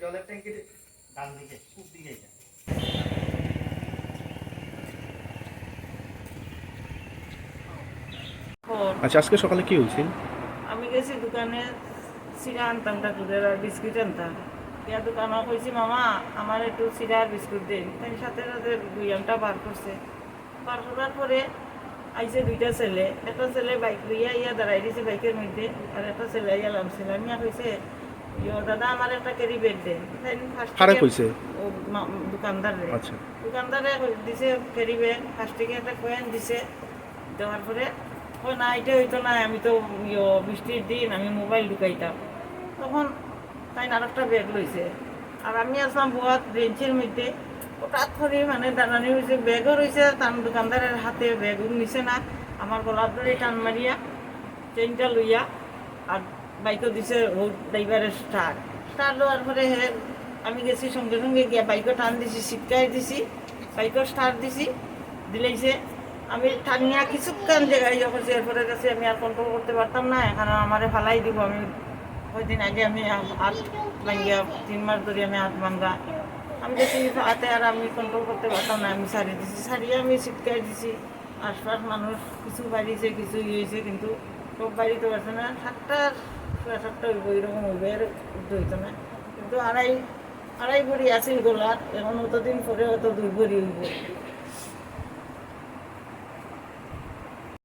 জলের আচ্ছা আজকে সকালে কি হয়েছে আমি গেছি দোকানে চিরা আনতাম ঠাকুরের আর বিস্কুট আনতাম। ইয়া দোকানে কইছি, মামা, আমার একটু চিরা আর বিস্কুট দিন। তাই সাথে সাথে বুয়ামটা বার করছে। বার করার পরে আইছে দুইটা ছেলে। একটা ছেলে বাইক লইয়া ইয়া দাঁড়াই দিছে বাইকের মধ্যে আর একটা ছেলে ইয়া লামছিল আমি কইছে ইয়ো দাদা আমার একটা ক্যারি ব্যাগ দেন ফার্স্ট কইছে? দোকানদার আচ্ছা। দোকানদারে দিছে ক্যারি ব্যাগ ফার্স্ট থেকে একটা কয়েন দিছে। দেওয়ার পরে কই না এটা হইতো না আমি তো ইয়ো বৃষ্টির দিন আমি মোবাইল ঢুকাইতাম। তখন তাই আর একটা ব্যাগ লইছে। আর আমি আসলাম বুয়াত বেঞ্চের মধ্যে। হঠাৎ করে মানে দাঁড়ানি হয়েছে ব্যাগও রয়েছে, তার দোকানদারের হাতে ব্যাগও নিছে না। আমার গলার ধরে টান মারিয়া চেনটা লইয়া, আর বাইকও দিছে রোড ড্রাইভারের স্টার। স্টার লওয়ার পরে হে, আমি গেছি সঙ্গে সঙ্গে গিয়া বাইকও টান দিছি সিটকাই দিছি, বাইকও স্টার দিছি, দিলেইছে। আমি টানিয়া কিছুক্ষণ জায়গায় যখন এরপরে গেছে, আমি আর কন্ট্রোল করতে পারতাম না কারণ আমারে ফালাই দিব। আমি কয়দিন আগে আমি হাত ভাঙ্গিয়া, তিন মাস ধরে আমি হাত ভাঙ্গা। আমি দেখি হাতে আর আমি কন্ট্রোল করতে পারতাম না, আমি সারিয়ে দিছি, সারিয়ে আমি সিটকাই দিছি। আশপাশ মানুষ কিছু বাড়িছে কিছু ইয়ে হয়েছে, কিন্তু সব বাড়িতে পারছে না সাতটার সাতটা হইব, এরকম হইবে উদ্ধ হইতো না। কিন্তু আড়াই আড়াই ভরি আছিল গোলার এখন অতদিন পরে অত দুই ভরি হইব।